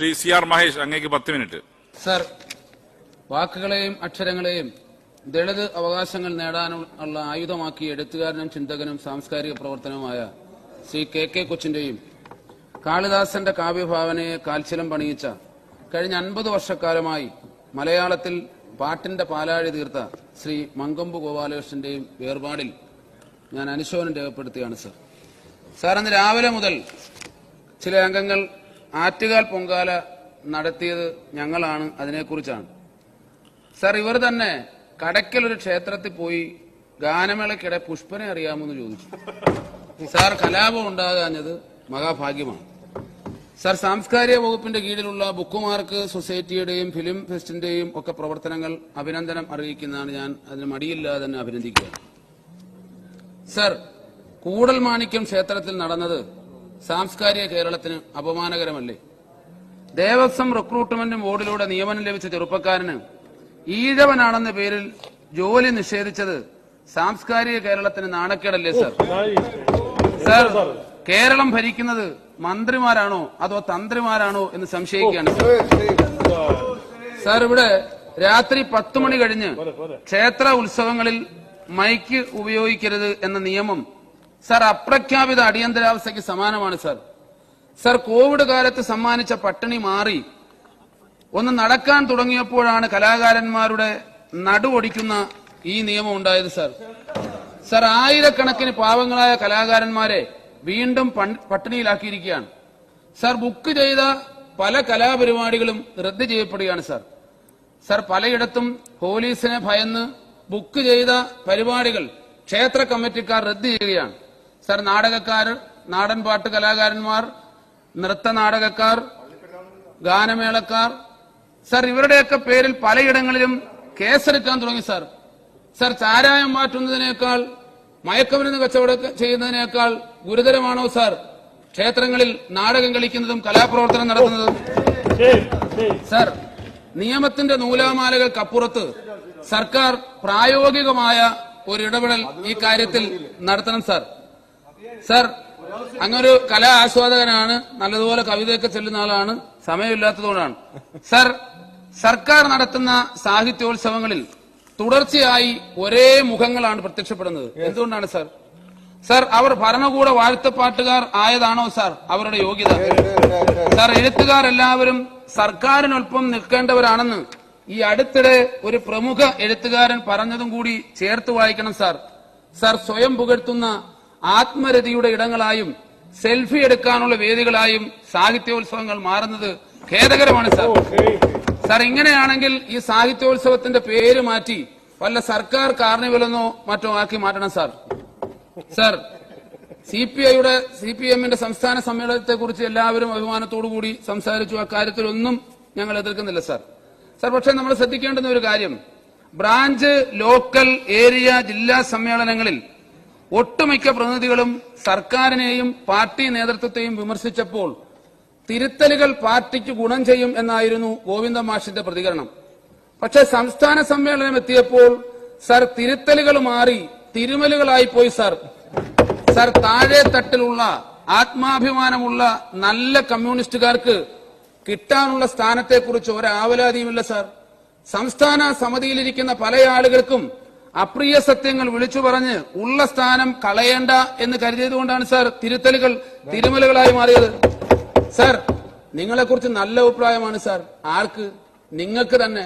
Shri C R Mahesh അങ്ങേക്ക് പത്ത് minute. Sir വാക്കുകളെയും അക്ഷരങ്ങളെയും ദളിത് അവകാശങ്ങൾ നേടാനുള്ള ആയുധമാക്കി എഴുത്തുകാരനും ചിന്തകനും സാംസ്കാരിക പ്രവർത്തനവുമായ ശ്രീ കെ കെ കൊച്ചിന്റെയും കാളിദാസന്റെ കാവ്യഭാവനയെ കാൽച്ചിലം പണിയിച്ച കഴിഞ്ഞ അൻപത് വർഷക്കാലമായി മലയാളത്തിൽ പാട്ടിന്റെ പാലാഴി തീർത്ത ശ്രീ മങ്കമ്പു ഗോപാലകൃഷ്ണന്റെയും വേർപാടിൽ ഞാൻ അനുശോചനം രേഖപ്പെടുത്തുകയാണ് സർ. സാർ അന്ന് രാവിലെ മുതൽ ചില അംഗങ്ങൾ ആറ്റുകാൽ പൊങ്കാല നടത്തിയത് ഞങ്ങളാണ് അതിനെക്കുറിച്ചാണ്. സർ ഇവർ തന്നെ കടയ്ക്കൽ ഒരു ക്ഷേത്രത്തിൽ പോയി ഗാനമേളയ്ക്കിടെ പുഷ്പനെ അറിയാമെന്ന് ചോദിച്ചു. സാർ കലാപം ഉണ്ടാകാഞ്ഞത് മഹാഭാഗ്യമാണ്. സാർ സാംസ്കാരിക വകുപ്പിന്റെ കീഴിലുള്ള ബുക്കുമാർക്ക് സൊസൈറ്റിയുടെയും ഫിലിം ഫെസ്റ്റിന്റെയും ഒക്കെ പ്രവർത്തനങ്ങൾ അഭിനന്ദനം അറിയിക്കുന്നതാണ് ഞാൻ അതിന് മടിയില്ലാതെ തന്നെ അഭിനന്ദിക്കുകയാണ് സർ കൂടൽ മാണിക്യം ക്ഷേത്രത്തിൽ നടന്നത് സാംസ്കാരിക കേരളത്തിന് അപമാനകരമല്ലേ? ദേവസ്വം റിക്രൂട്ട്മെന്റ് ബോർഡിലൂടെ നിയമനം ലഭിച്ച ചെറുപ്പക്കാരന് ഈഴവനാണെന്ന പേരിൽ ജോലി നിഷേധിച്ചത് സാംസ്കാരിക കേരളത്തിന് നാണക്കേടല്ലേ സർ? സർ കേരളം ഭരിക്കുന്നത് മന്ത്രിമാരാണോ അതോ തന്ത്രിമാരാണോ എന്ന് സംശയിക്കുകയാണ് സർ ഇവിടെ രാത്രി പത്ത് മണി കഴിഞ്ഞ് ക്ഷേത്ര ഉത്സവങ്ങളിൽ മൈക്ക് ഉപയോഗിക്കരുത് എന്ന നിയമം സർ അപ്രഖ്യാപിത അടിയന്തരാവസ്ഥയ്ക്ക് സമാനമാണ് സർ. സർ കോവിഡ് കാലത്ത് സമ്മാനിച്ച പട്ടിണി മാറി. ഒന്ന് നടക്കാൻ തുടങ്ങിയപ്പോഴാണ് കലാകാരന്മാരുടെ നടുവൊടിക്കുന്ന ഈ നിയമം ഉണ്ടായത് സർ. സർ ആയിരക്കണക്കിന് പാവങ്ങളായ കലാകാരന്മാരെ വീണ്ടും പട്ടിണിയിലാക്കിയിരിക്കുകയാണ്. സർ ബുക്ക് ചെയ്ത പല കലാപരിപാടികളും റദ്ദ് ചെയ്യപ്പെടുകയാണ് സർ. സർ പലയിടത്തും പോലീസിനെ ഭയന്ന് ബുക്ക് ചെയ്ത പരിപാടികൾ ക്ഷേത്ര കമ്മിറ്റിക്കാർ റദ്ദ് ചെയ്യുകയാണ്. സർ നാടകക്കാർ നാടൻ പാട്ട് കലാകാരന്മാർ നൃത്ത നാടകക്കാർ ഗാനമേളക്കാർ. സർ ഇവരുടെയൊക്കെ പേരിൽ പലയിടങ്ങളിലും കേസെടുക്കാൻ തുടങ്ങി സർ. സർ ചാരായം മാറ്റുന്നതിനേക്കാൾ മയക്കമരുന്ന് കച്ചവടം ചെയ്യുന്നതിനേക്കാൾ ഗുരുതരമാണോ സർ? ക്ഷേത്രങ്ങളിൽ നാടകം കളിക്കുന്നതും കലാപ്രവർത്തനം നടത്തുന്നതും. സർ നിയമത്തിന്റെ നൂലാമാലകൾക്കപ്പുറത്ത് സർക്കാർ പ്രായോഗികമായ ഒരു ഇടപെടൽ ഈ കാര്യത്തിൽ നടത്തണം സർ. സർ അങ്ങൊരു കലാ ആസ്വാദകനാണ് നല്ലതുപോലെ കവിതയൊക്കെ ചെല്ലുന്ന ആളാണ് സമയമില്ലാത്തതുകൊണ്ടാണ്. സർ സർക്കാർ നടത്തുന്ന സാഹിത്യോത്സവങ്ങളിൽ തുടർച്ചയായി ഒരേ മുഖങ്ങളാണ് പ്രത്യക്ഷപ്പെടുന്നത്. എന്തുകൊണ്ടാണ് സർ? സർ അവർ ഭരണകൂട വാഴ്ത്തപ്പാട്ടുകാർ ആയതാണോ സർ? അവരുടെ യോഗ്യത. സർ എഴുത്തുകാർ എല്ലാവരും സർക്കാരിനൊപ്പം നിൽക്കേണ്ടവരാണെന്ന് ഈ അടുത്തിടെ ഒരു പ്രമുഖ എഴുത്തുകാരൻ പറഞ്ഞതും കൂടി ചേർത്ത് വായിക്കണം സർ. സർ സ്വയം പുകഴ്ത്തുന്ന ആത്മരതിയുടെ ഇടങ്ങളായും സെൽഫി എടുക്കാനുള്ള വേദികളായും സാഹിത്യോത്സവങ്ങൾ മാറുന്നത് ഖേദകരമാണ് സാർ. സാർ ഇങ്ങനെയാണെങ്കിൽ ഈ സാഹിത്യോത്സവത്തിന്റെ പേര് മാറ്റി വല്ല സർക്കാർ കാർണിവലെന്നോ മറ്റോ ആക്കി മാറ്റണം സാർ. സാർ സി പി ഐയുടെ സി പി എമ്മിന്റെ സംസ്ഥാന സമ്മേളനത്തെ കുറിച്ച് എല്ലാവരും അഭിമാനത്തോടു കൂടി സംസാരിച്ചു. അക്കാര്യത്തിലൊന്നും ഞങ്ങൾ എതിർക്കുന്നില്ല സാർ. സാർ പക്ഷേ നമ്മൾ ശ്രദ്ധിക്കേണ്ടുന്ന ഒരു കാര്യം. ബ്രാഞ്ച് ലോക്കൽ ഏരിയ ജില്ലാ സമ്മേളനങ്ങളിൽ ഒട്ടുമിക്ക പ്രതിനിധികളും സർക്കാരിനെയും പാർട്ടി നേതൃത്വത്തെയും വിമർശിച്ചപ്പോൾ തിരുത്തലുകൾ പാർട്ടിക്ക് ഗുണം ചെയ്യും എന്നായിരുന്നു ഗോവിന്ദ മാഷിന്റെ പ്രതികരണം. പക്ഷെ സംസ്ഥാന സമ്മേളനം എത്തിയപ്പോൾ സർ തിരുത്തലുകൾ മാറി തിരുമലുകളായി പോയി സർ. സർ താഴെ തട്ടിലുള്ള ആത്മാഭിമാനമുള്ള നല്ല കമ്മ്യൂണിസ്റ്റുകാർക്ക് കിട്ടാനുള്ള സ്ഥാനത്തെക്കുറിച്ച് ഒരാവലാതിയുമില്ല സർ. സംസ്ഥാന സമിതിയിലിരിക്കുന്ന പല ആളുകൾക്കും അപ്രിയ സത്യങ്ങൾ വിളിച്ചു പറഞ്ഞ് ഉള്ള സ്ഥാനം കളയേണ്ട എന്ന് കരുതിയതുകൊണ്ടാണ് സർ തിരുത്തലുകൾ തിരുമലുകളായി മാറിയത്. സർ നിങ്ങളെക്കുറിച്ച് നല്ല അഭിപ്രായമാണ് സർ. ആർക്ക്? നിങ്ങൾക്ക് തന്നെ.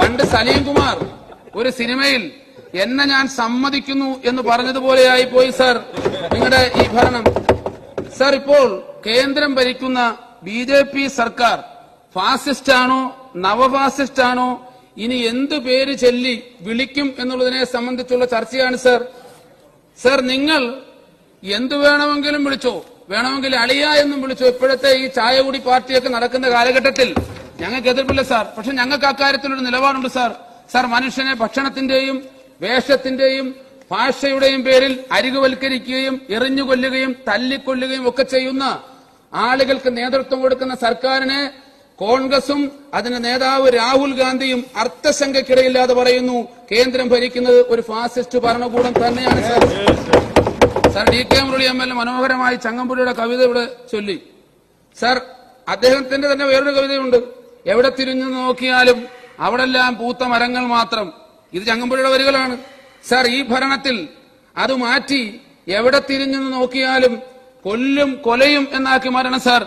പണ്ട് സലീം കുമാർ ഒരു സിനിമയിൽ എന്നെ ഞാൻ സമ്മതിക്കുന്നു എന്ന് പറഞ്ഞതുപോലെയായി പോയി സർ നിങ്ങളുടെ ഈ ഭരണം. സർ ഇപ്പോൾ കേന്ദ്രം ഭരിക്കുന്ന ബി സർക്കാർ ഫാസിസ്റ്റ് ആണോ നവഫാസിസ്റ്റ് ആണോ ഇനി എന്ത് പേര് ചൊല്ലി വിളിക്കും എന്നുള്ളതിനെ സംബന്ധിച്ചുള്ള ചർച്ചയാണ് സർ. സർ നിങ്ങൾ എന്തു വേണമെങ്കിലും വിളിച്ചോ വേണമെങ്കിൽ അളിയ എന്നും വിളിച്ചോ ഇപ്പോഴത്തെ ഈ ചായകുടി പാർട്ടിയൊക്കെ നടക്കുന്ന കാലഘട്ടത്തിൽ ഞങ്ങൾക്ക് എതിർപ്പില്ല സാർ. പക്ഷെ ഞങ്ങൾക്ക് അക്കാര്യത്തിലൊരു നിലപാടുണ്ട് സാർ. സാർ മനുഷ്യനെ ഭക്ഷണത്തിന്റെയും വേഷത്തിന്റെയും ഭാഷയുടെയും പേരിൽ അരികുവൽക്കരിക്കുകയും എറിഞ്ഞുകൊല്ലുകയും തല്ലിക്കൊല്ലുകയും ഒക്കെ ചെയ്യുന്ന ആളുകൾക്ക് നേതൃത്വം കൊടുക്കുന്ന സർക്കാരിനെ കോൺഗ്രസും അതിന്റെ നേതാവ് രാഹുൽ ഗാന്ധിയും അർത്ഥശങ്കയ്ക്കിടയില്ലാതെ പറയുന്നു കേന്ദ്രം ഭരിക്കുന്നത് ഒരു ഫാസിസ്റ്റ് ഭരണകൂടം തന്നെയാണ് sir. Sir D K Murali M L A മനോഹരമായി ചങ്ങമ്പുഴയുടെ കവിത ഇവിടെ ചൊല്ലി. സാർ അദ്ദേഹത്തിന്റെ തന്നെ വേറൊരു കവിതയുണ്ട്. എവിടെ തിരിഞ്ഞു നോക്കിയാലും അവിടെല്ലാം പൂത്ത മരങ്ങൾ മാത്രം. ഇത് ചങ്ങമ്പുഴയുടെ വരികളാണ്. സാർ ഈ ഭരണത്തിൽ അത് മാറ്റി എവിടെ തിരിഞ്ഞു നോക്കിയാലും കൊല്ലും കൊലയും എന്നാക്കി മരണം സാർ.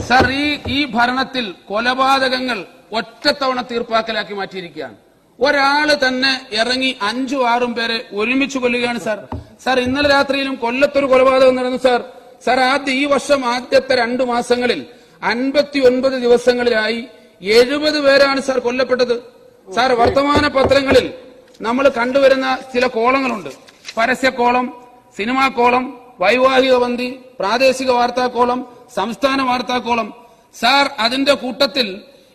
സാർ ഈ ഈ ഭരണത്തിൽ കൊലപാതകങ്ങൾ ഒറ്റത്തവണ തീർപ്പാക്കലാക്കി മാറ്റിയിരിക്കുകയാണ്. ഒരാൾ തന്നെ ഇറങ്ങി അഞ്ചു ആറും പേരെ ഒരുമിച്ച് കൊല്ലുകയാണ് സാർ. സാർ ഇന്നലെ രാത്രിയിലും കൊല്ലത്തൊരു കൊലപാതകം നടന്നു സാർ. സാർ ആദ്യ ഈ വർഷം ആദ്യത്തെ രണ്ടു മാസങ്ങളിൽ അൻപത്തി ഒൻപത് ദിവസങ്ങളിലായി എഴുപത് പേരാണ് സാർ കൊല്ലപ്പെട്ടത്. സാർ വർത്തമാന പത്രങ്ങളിൽ നമ്മൾ കണ്ടുവരുന്ന ചില കോളങ്ങളുണ്ട്. പരസ്യക്കോളം സിനിമാ കോളം വൈവാഹിക ബന്ധി പ്രാദേശിക വാർത്താക്കോളം സംസ്ഥാന വാർത്താക്കോളം സാർ അതിന്റെ കൂട്ടത്തിൽ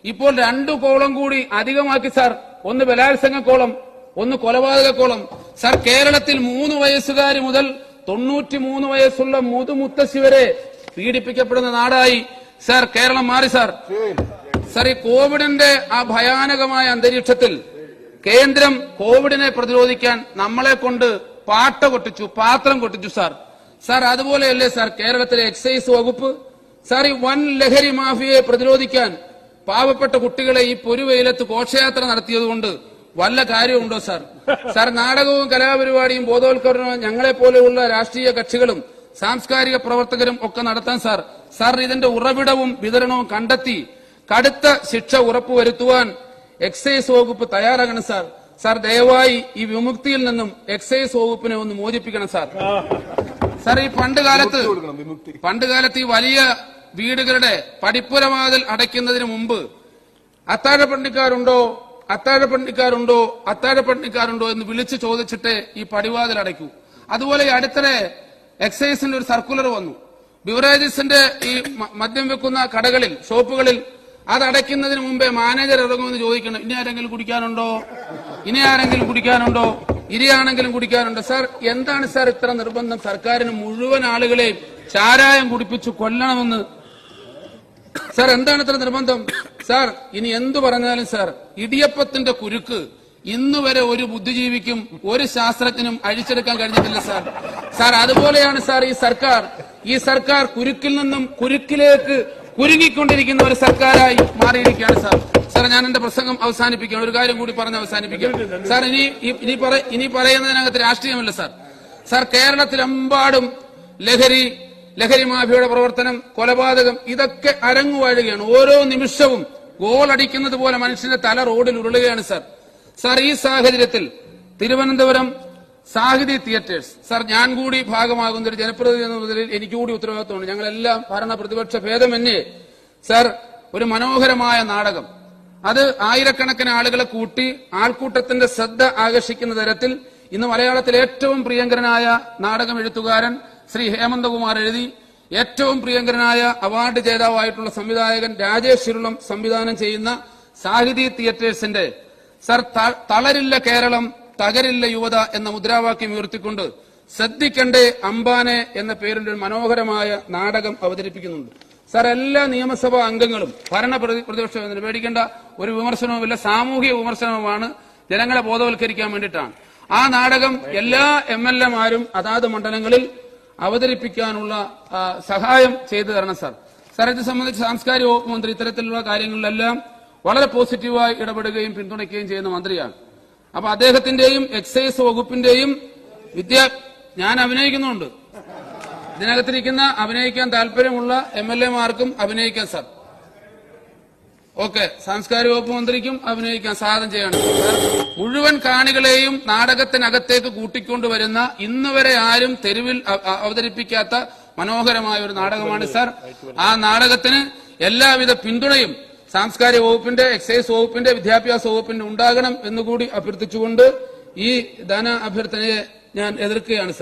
ഇപ്പോൾ രണ്ടു കോളം കൂടി അധികമാക്കി സാർ. ഒന്ന് ബലാത്സംഗ കോളം ഒന്ന് കൊലപാതക കോളം. സാർ കേരളത്തിൽ മൂന്ന് വയസ്സുകാരി മുതൽ തൊണ്ണൂറ്റി മൂന്ന് വയസ്സുള്ള മുതുമുത്തശ്ശി വരെ പീഡിപ്പിക്കപ്പെടുന്ന നാടായി സാർ കേരളം മാറി സാർ. സാർ ഈ കോവിഡിന്റെ ആ ഭയാനകമായ അന്തരീക്ഷത്തിൽ കേന്ദ്രം കോവിഡിനെ പ്രതിരോധിക്കാൻ നമ്മളെ കൊണ്ട് പാട്ട കൊട്ടിച്ചു പാത്രം കൊട്ടിച്ചു സാർ. സാർ അതുപോലെയല്ലേ സാർ കേരളത്തിലെ എക്സൈസ് വകുപ്പ് സാർ ഈ വൻ ലഹരി മാഫിയയെ പ്രതിരോധിക്കാൻ പാവപ്പെട്ട കുട്ടികളെ ഈ പൊരുവെയിലത്ത് ഘോഷയാത്ര നടത്തിയതുകൊണ്ട് വല്ല കാര്യമുണ്ടോ സാർ? സാർ നാടകവും കലാപരിപാടിയും ബോധവൽക്കരണവും ഞങ്ങളെ പോലെയുള്ള രാഷ്ട്രീയ കക്ഷികളും സാംസ്കാരിക പ്രവർത്തകരും ഒക്കെ നടത്താൻ സാർ. സാർ ഇതിന്റെ ഉറവിടവും വിതരണവും കണ്ടെത്തി കടുത്ത ശിക്ഷ ഉറപ്പുവരുത്തുവാൻ എക്സൈസ് വകുപ്പ് തയ്യാറാകണം സാർ. സാർ ദയവായി ഈ വിമുക്തിയിൽ നിന്നും എക്സൈസ് വകുപ്പിനെ ഒന്ന് മോചിപ്പിക്കണം സാർ. സാർ ഈ പണ്ട് കാലത്ത് പണ്ട് കാലത്ത് ഈ വലിയ വീടുകളുടെ പടിപ്പുരവാതിൽ അടയ്ക്കുന്നതിന് മുമ്പ് അത്താഴ പണ്ടിക്കാരുണ്ടോ അത്താഴ അത്താഴപ്പണിക്കാരുണ്ടോ അത്താഴപ്പണിക്കാരുണ്ടോ അത്താഴപ്പണിക്കാരുണ്ടോ എന്ന് വിളിച്ചു ചോദിച്ചിട്ട് ഈ പടിവാതിൽ അടയ്ക്കൂ. അതുപോലെ ഈ അടുത്തിടെ എക്സൈസിന്റെ ഒരു സർക്കുലർ വന്നു. ബിവറേജസിന്റെ ഈ മദ്യം വെക്കുന്ന കടകളിൽ ഷോപ്പുകളിൽ അത് അടയ്ക്കുന്നതിന് മുമ്പേ മാനേജർ ഇറങ്ങുമെന്ന് ചോദിക്കണം ഇനി ആരെങ്കിലും കുടിക്കാനുണ്ടോ? ഇനി ആരെങ്കിലും കുടിക്കാനുണ്ടോ? ഇരിയാണെങ്കിലും കുടിക്കാനുണ്ടോ? സാർ എന്താണ് സാർ ഇത്ര നിർബന്ധം? സർക്കാരിന് മുഴുവൻ ആളുകളെയും ചാരായം കുടിപ്പിച്ചു കൊല്ലണമെന്ന് സാർ എന്താണ് ഇത്ര നിർബന്ധം? സാർ ഇനി എന്തു പറഞ്ഞാലും സാർ ഇടിയപ്പത്തിന്റെ കുരുക്ക് ഇന്ന് വരെ ഒരു ബുദ്ധിജീവിക്കും ഒരു ശാസ്ത്രജ്ഞനും അഴിച്ചെടുക്കാൻ കഴിഞ്ഞിട്ടില്ല സാർ. സാർ അതുപോലെയാണ് സാർ ഈ സർക്കാർ. ഈ സർക്കാർ കുരുക്കിൽ നിന്നും കുരുക്കിലേക്ക് കുരുങ്ങിക്കൊണ്ടിരിക്കുന്ന ഒരു സർക്കാരായി മാറിയിരിക്കുകയാണ് സാർ. സാർ ഞാൻ എന്റെ പ്രസംഗം അവസാനിപ്പിക്കുകയാണ് ഒരു കാര്യം കൂടി പറഞ്ഞ് അവസാനിപ്പിക്കാം. സാർ ഇനി ഇനി ഇനി പറയുന്നതിനകത്ത് രാഷ്ട്രീയമല്ല സാർ. സാർ കേരളത്തിലെമ്പാടും ലഹരി ലഹരി മാഫിയയുടെ പ്രവർത്തനം കൊലപാതകം ഇതൊക്കെ അരങ്ങുവാഴുകയാണ് ഓരോ നിമിഷവും ഗോളടിക്കുന്നത് പോലെ മനുഷ്യന്റെ തല റോഡിൽ ഉരുളുകയാണ് സാർ. സാർ ഈ സാഹചര്യത്തിൽ തിരുവനന്തപുരം സാഹിതി തിയേറ്റേഴ്സ് സാർ ഞാൻ കൂടി ഭാഗമാകുന്ന ഒരു ജനപ്രതിനിധി എന്ന നിലയിൽ എനിക്ക് കൂടി ഉത്തരവാദിത്വമുണ്ട്. ഞങ്ങളെല്ലാം ഭരണ പ്രതിപക്ഷ ഭേദമന്യേ സാർ ഒരു മനോഹരമായ നാടകം. അത് ആയിരക്കണക്കിന് ആളുകളെ കൂട്ടി ആൾക്കൂട്ടത്തിന്റെ ശ്രദ്ധ ആകർഷിക്കുന്ന തരത്തിൽ ഇന്ന് മലയാളത്തിലെ ഏറ്റവും പ്രിയങ്കരനായ നാടകം എഴുത്തുകാരൻ ശ്രീ ഹേമന്തകുമാർ എഴുതി ഏറ്റവും പ്രിയങ്കരനായ അവാർഡ് ജേതാവായിട്ടുള്ള സംവിധായകൻ രാജേഷ് ഇരുളം സംവിധാനം ചെയ്യുന്ന സാഹിതി തിയേറ്റേഴ്സിന്റെ സർ തളരില്ല കേരളം തകരില്ല യുവത എന്ന മുദ്രാവാക്യം ഉയർത്തിക്കൊണ്ട് ശ്രദ്ധിക്കണ്ടേ അംബാനെ എന്ന പേരിൽ ഒരു മനോഹരമായ നാടകം അവതരിപ്പിക്കുന്നുണ്ട്. സർ എല്ലാ നിയമസഭാ അംഗങ്ങളും ഭരണ പ്രതി- പ്രതിപക്ഷം പേടിക്കേണ്ട ഒരു വിമർശനവുമില്ല സാമൂഹിക വിമർശനവുമാണ് ജനങ്ങളെ ബോധവൽക്കരിക്കാൻ വേണ്ടിയിട്ടാണ്. ആ നാടകം എല്ലാ എം എൽ എമാരും അതാത് മണ്ഡലങ്ങളിൽ അവതരിപ്പിക്കാനുള്ള സഹായം ചെയ്തു തരണം സാർ. സാർ ഇത് സംബന്ധിച്ച് സാംസ്കാരിക വകുപ്പ് മന്ത്രി ഇത്തരത്തിലുള്ള കാര്യങ്ങളിലെല്ലാം വളരെ പോസിറ്റീവായി ഇടപെടുകയും പിന്തുണയ്ക്കുകയും ചെയ്യുന്ന മന്ത്രിയാണ്. അപ്പൊ അദ്ദേഹത്തിന്റെയും എക്സൈസ് വകുപ്പിന്റെയും വിദ്യാ ഞാൻ അഭിനയിക്കുന്നുണ്ട്. ഇതിനകത്തിരിക്കുന്ന അഭിനയിക്കാൻ താല്പര്യമുള്ള എം എൽ എമാർക്കും അഭിനയിക്കാൻ സാർ. ഓക്കെ സാംസ്കാരിക വകുപ്പ് മന്ത്രിക്കും അഭിനയിക്കാൻ സാധനം ചെയ്യണം. മുഴുവൻ കാണികളെയും നാടകത്തിനകത്തേക്ക് കൂട്ടിക്കൊണ്ടുവരുന്ന ഇന്ന് വരെ ആരും തെരുവിൽ അവതരിപ്പിക്കാത്ത മനോഹരമായ ഒരു നാടകമാണ് സാർ. ആ നാടകത്തിന് എല്ലാവിധ പിന്തുണയും സാംസ്കാരിക വകുപ്പിന്റെ എക്സൈസ് വകുപ്പിന്റെ വിദ്യാഭ്യാസ വകുപ്പിന്റെ ഉണ്ടാകണം എന്നുകൂടി അഭ്യർത്ഥിച്ചുകൊണ്ട് ഈ ധന അഭ്യർത്ഥനയെ ഞാൻ എതിർക്കുകയാണ്